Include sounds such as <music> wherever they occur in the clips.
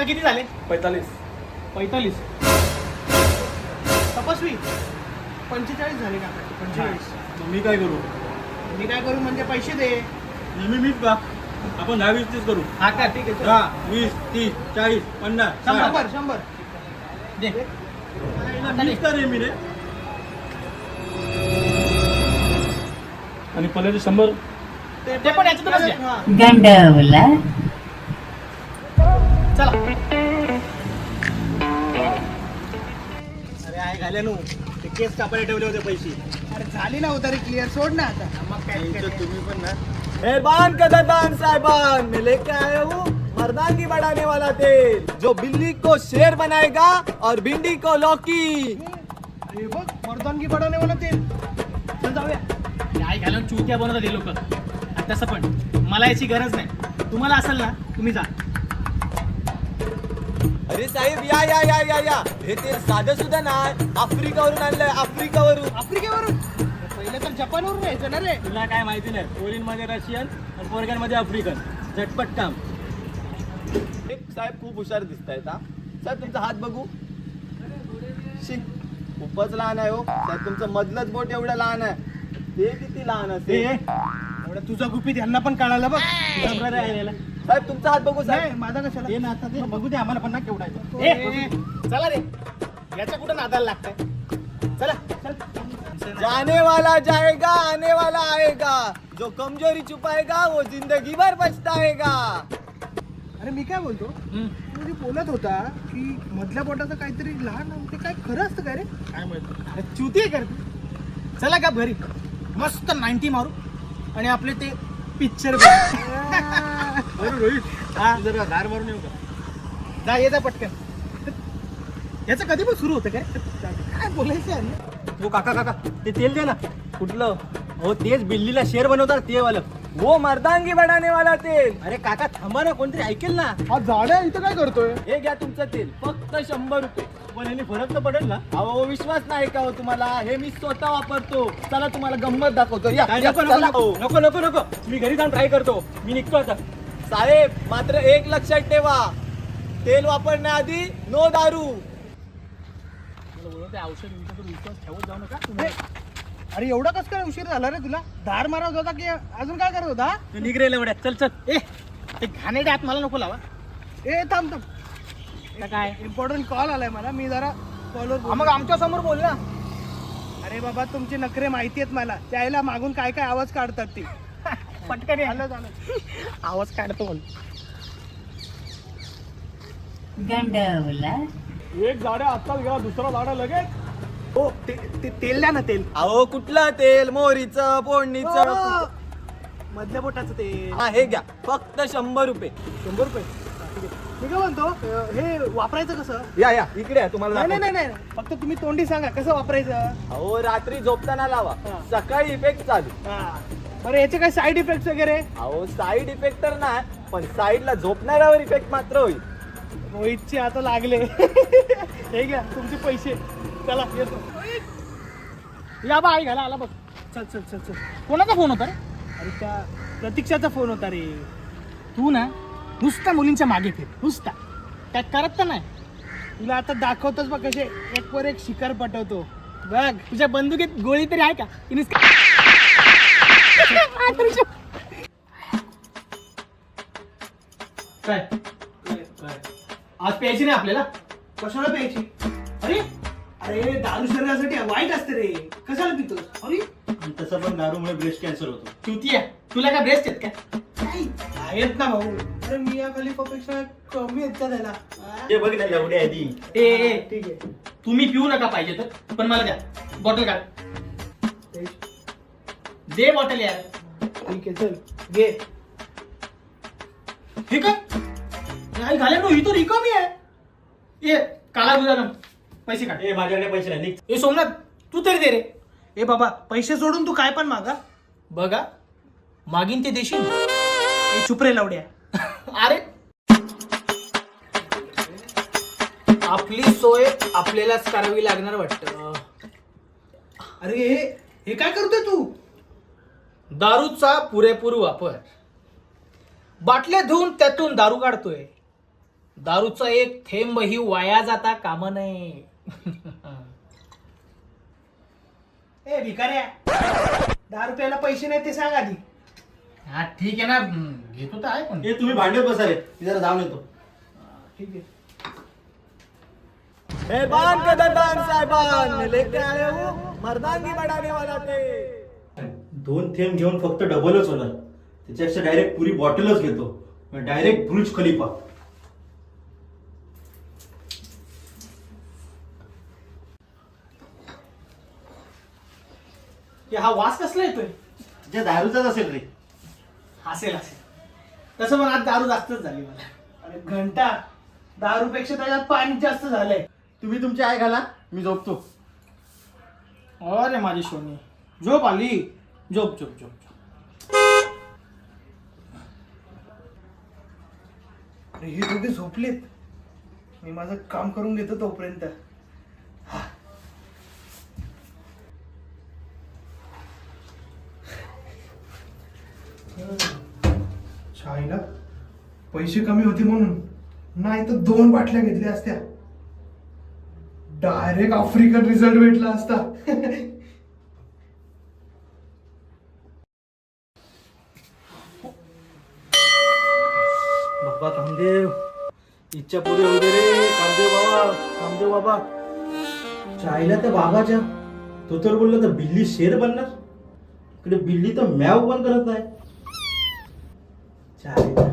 काका किती झाले? पैतालीस. पैतालीस. तपस्वी. पंचेचाळीस झाले काका पंचेचाळीस. मी काय करू? मी काय करू म्हणजे पैसे दे. नेहमी मीच का? आपण दहा वीस तीस करू. हा का? ठीक आहे दहा वीस तीस चाळीस पन्नास शंभर शंभर. दे. मीच का नेहमी रे? आणि पल्याचे शंभर? ते ते पण याच्यातूनच द्या. गंडवला. चला. अरे आहे घाले नो ते केस कापायला ठेवले होते पैसे. अरे झाली ना उतारी क्लिअर सोड ना आता. मग काय तुम्ही पण ना. मेहरबान कदरदान साहिबान? मैं लेके आया हूँ. मर्दानगी बढ़ाने वाला तेल. जो बिल्ली को शेर बनाएगा और भिंडी को लौकी. अरे बघ मर्दानगी बडवणे मला ते चल जाऊया. काय घालून चुत्या बनवतात हे लोक. तसं पण मला याची गरज नाही. तुम्हाला असेल ना तुम्ही जा. अरे साहेब या या या या या. हे तेल साधं सुद्धा नाही. आफ्रिकावरून आणलंय आफ्रिकावरून. आफ्रिकेवरून? पहिले तर जपानवरून यायचं ना रे. तुला काय माहिती नाही. ओरिनमध्ये रशियन आणि पोरग्यांमध्ये आफ्रिकन. झटपट काम. एक साहेब खूप हुशार दिसत आहेत हा. साहेब तुमचा हात बघू. शिक. खूपच लहान आहे हो. साहेब तुमचं मधलंच बोट एवढं लहान आहे. ते किती लहान असेल? एवढं तुझं गुपित यांना पण कळालं बघ. आहे. साहेब तुमचा हात बघू नाही साहेब माझा कशाला? ये ना आता ते बघू दे आम्हाला पण ना केवढा आहे. तो. ए, ए, चला रे. याच्या कुठं नादाला लागतंय? चला. चल. जाने वाला जाएगा आने वाला आएगा. जो कमजोरी छुपाएगा वो जिंदगी भर पछताएगा. अरे मी काय बोलतो. तू जे बोलत होता की मधल्या बोटाचं काहीतरी लहान आहे, ते काय खरं असतं काय रे? काय माहिती. अरे चुती आहे का रे तू? चला का घरी. मस्त नाईन्टी मारू. आणि आपले ते पिक्चर रोहित हा. जरा धार मारून येऊ का? जा ये जा पटकन. याचं कधी पण सुरू होतं काय काय बोलायचं आहे हो काका काका ते तेल दे ना. कुठलं? हो तेच बिल्लीला शेर बनवतात ते वालं. वो मर्दांगी बढ़ाने वाला तेल. अरे काका थांबा ना कोणतरी ऐकेल ना. हा झाड आहे इथं काय करतोय? हे घ्या तुमचं तेल फक्त शंभर रुपये. पण यांनी फरक तर पडेल ना. अहो विश्वास नाही का हो तुम्हाला? हे मी स्वतः वापरतो. चला तुम्हाला गंमत दाखवतो. या काय या, नको चला. नको नको नको नको. मी घरी जाऊन ट्राय करतो. मी निघतो आता. साहेब मात्र एक लक्षात ठेवा. तेल वापरण्याआधी नो दारू. ते औषध विश्वास ठेवत जाऊ नका. ए, अरे एवढा कस काय उशीर झाला रे तुला? धार मारत होता की अजून काय करत होता? तू निघ रे एवढ्या चल चल. ए ते हात मला नको लावा. ए थांब थांब. काय? इम्पॉर्टंट कॉल आलाय मला. मी जरा कॉलवर मग आमच्यासमोर बोल ना. अरे बाबा तुमचे नखरे माहिती आहेत मला. त्याला मागून काय काय आवाज काढतात ते? पटकन झालं झालं. आवाज काढतो बोल. गंडवला. एक झाडा आता गेला दुसरा झाडा लगेच. हो ते ते तेल द्या ना तेल. अहो कुठलं तेल? मोहरीचं फोडणीचं. मधल्या बोटाचं तेल. हा हे घ्या. फक्त शंभर रुपये. शंभर रुपये? हा, ठीक आहे. मी काय म्हणतो अं, हे वापरायचं कसं? या या. इकडे या, तुम्हाला नाही नाही दाखवतो. नाही नाही. फक्त तुम्ही तोंडी सांगा कसं वापरायचं? अहो रात्री झोपताना लावा. हा. सकाळी इफेक्ट चालू. हा. बरं याचे काय साईड इफेक्ट वगैरे? अहो साईड इफेक्ट तर नाही पण साईडला झोपणाऱ्यावर इफेक्ट मात्र होईल. रोहितचे आता लागले. <laughs> हे घ्या तुमचे पैसे. येतो या बा आई घाला आला बघ. चल चल चल चल. कोणाचा फोन होता रे? अरे त्या प्रतीक्षाचा फोन होता रे. तू ना नुसता मुलींच्या मागे फिर नुसता. काय करत तर नाही. तुला आता दाखवतोच बघ कसे एक वर एक शिकार पटवतो. बघ तुझ्या बंदुकीत गोळी तरी आहे का? <laughs> काय? आज प्यायची नाही आपल्याला? कशाला प्यायची? अरे दारू शरीरासाठी वाईट असते रे. कशाला पितोस? अरे? आणि तसं पण दारूमुळे ब्रेस्ट कॅन्सर होतो. चुती आहे. तुला काय ब्रेस्ट आहेत का? आहेत ना भाऊ. अरे मी या खलिफापेक्षा कमी आहेत का त्याला? ते बघ ना एवढी आहे ती ए ए. ठीक आहे. तुम्ही पिऊ नका पाहिजे तर. पण मला द्या. बॉटल काढ. दे बॉटल यार. ठीक आहे चल. घे. हे काय? नाही घाले नो ही रिकामी आहे. ये काला दुधानं. पैसे काढ. ए माझ्याकडे पैसे नाही निघ. ए सोमनाथ तू तरी दे रे. ए बाबा पैसे सोडून तू काय पण मागा. बघा मागीन ते देशील. ए चुप रे लावड्या. <laughs> अरे. आपली सोय आपल्यालाच करावी लागणार वाटतं. अरे हे हे काय करतोय तू? दारूचा पुरेपूर वापर. बाटल्या धुवून त्यातून दारू काढतोय. दारूचा एक थेंबही वाया जाता कामा नये. ए भिकाऱ्या दहा रुपयाला पैसे नाही ते सांग आधी. हा ठीक आहे ना. हम्म, घेतो तर आहे पण. हे तुम्ही भांडत बसा रे मी जरा जाऊन येतो. ठीक आहे. साहेबान लेके हो. मर्दानगी बढ़ाने वाला ते. दोन थेंब घेऊन फक्त डबलच होणार. त्याच्यापेक्षा डायरेक्ट पुरी बॉटलच घेतो. Direct Burj Khalifa. हे हा वास कसला येतोय? जे दारूचाच असेल रे. असेल असेल. तसं पण आज दारू जास्तच झाली मला. अरे घंटा दारूपेक्षा त्याच्यात पाणी जास्त झालंय. तुम्ही तुमची आय घाला मी झोपतो. अरे माझी सोनी झोप आली. झोप झोप झोप झोप. अरे हे दोघे झोपलेत. मी माझं काम करून घेतो तोपर्यंत. पैसे कमी होते म्हणून नाही तर दोन बाटल्या घेतल्या असत्या. डायरेक्ट आफ्रिकन रिझल्ट भेटला असता. बाबा कामदेव. इच्छा पुरे वगैरे रे. कामदेव बाबा कामदेव बाबा. चायला त्या बाबाच्या. तो तर बोलला तर बिल्ली शेर बनणार. इकडे बिल्ली तर मॅव पण करत नाही चायला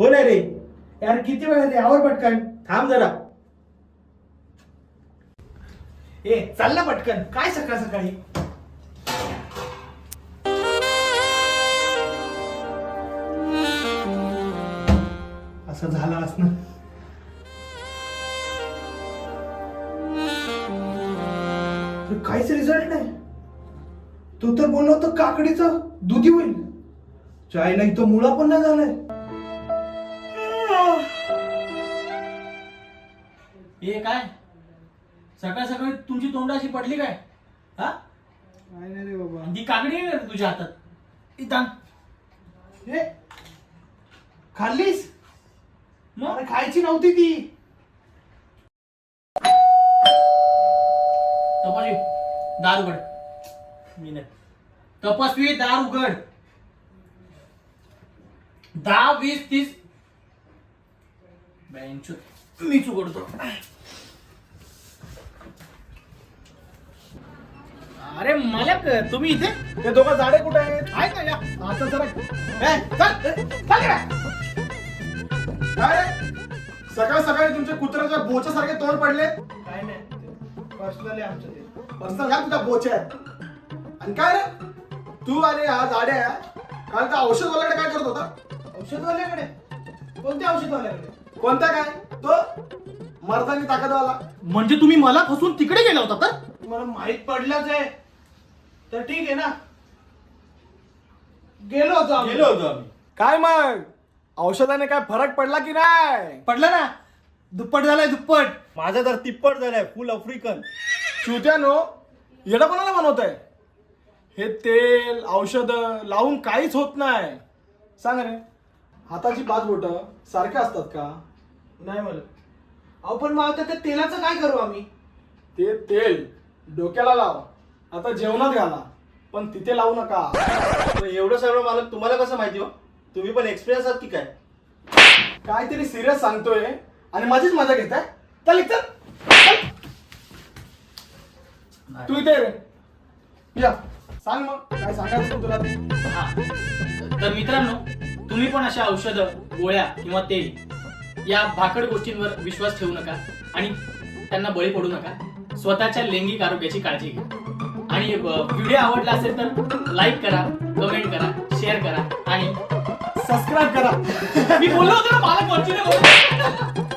हो नाही रे? यार किती वेळ आहे यावर पटकन. थांब जरा. ए चालला पटकन. काय सकाळ सकाळी? असं झालं असणं. काहीच रिझल्ट नाही. तू तर बोललो होता काकडीचं दुधी होईल. चाय नाही तो मुळा पण नाही झालाय. हे काय? सकाळ सकाळी तुमची तोंड अशी पडली काय? हा? काय नाही रे बाबा. आणि ती काकडी आहे ना तुझ्या हातात. हे खाल्लीस? मग? अरे खायची नव्हती ती. तपासवी दार उघड. मी नाही. तपस्वी दार उघड. दहा वीस तीस मीच उघडतो अरे मालक तुम्ही इथे? ते दोघं झाडे कुठे आहेत? आहे का या? आता जरा ए, चल, ए, चल इकडे. काय सकाळ सकाळी तुमच्या कुत्र्याच्या बोच्या सारखे तोंड पडले? काय नाही पर्सनली आमचं ते. बसता तुझ्या बोच्या आहेत. आणि काय रे? तू आणि हा जाड्या काल त्या औषधवाल्याकडे काय करत होता? औषधवाल्याकडे? कोणत्या औषधवाल्याकडे? कोणता काय? तो मर्दानी ताकदवाला. म्हणजे तुम्ही मला फसून तिकडे गेला होता तर तुम्हाला माहीत पडलंच आहे. तर ठीक आहे ना? गेलो होतो आम्ही. गेलो होतो आम्ही. काय मग? औषधाने काय फरक पडला की नाही? पडलं ना. दुप्पट झालाय दुप्पट. माझा तर तिप्पट झालाय फुल आफ्रिकन. शिवत्यानो येडं कोणाला बनवत आहे हे तेल औषध लावून काहीच होत नाही. सांग रे हाताची पाच बोट सारखे असतात का? नाही मला अहो पण मग आता त्या तेलाचं काय करू आम्ही? ते तेल डोक्याला लाव. आता जेवणात घाला पण तिथे लावू नका. पण एवढं सगळं मालक तुम्हाला कसं माहिती हो? तुम्ही पण एक्सपिरियन्स आहात की काय? काहीतरी सिरियस सांगतोय. आणि माझीच मजा घेत आहे चल. इथं चल. तू इथे ये रे. या. सांग मग. काय सांगायचं तुला ते? हा. तर मित्रांनो तुम्ही पण अशा औषधं गोळ्या किंवा तेल या भाकड गोष्टींवर विश्वास ठेवू नका आणि त्यांना बळी पडू नका. स्वतःच्या लैंगिक आरोग्याची काळजी घ्या. आणि व्हिडिओ आवडला असेल तर लाईक करा कमेंट करा शेअर करा आणि सबस्क्राईब करा. <laughs> मी बोललो होतो ना मला. <laughs>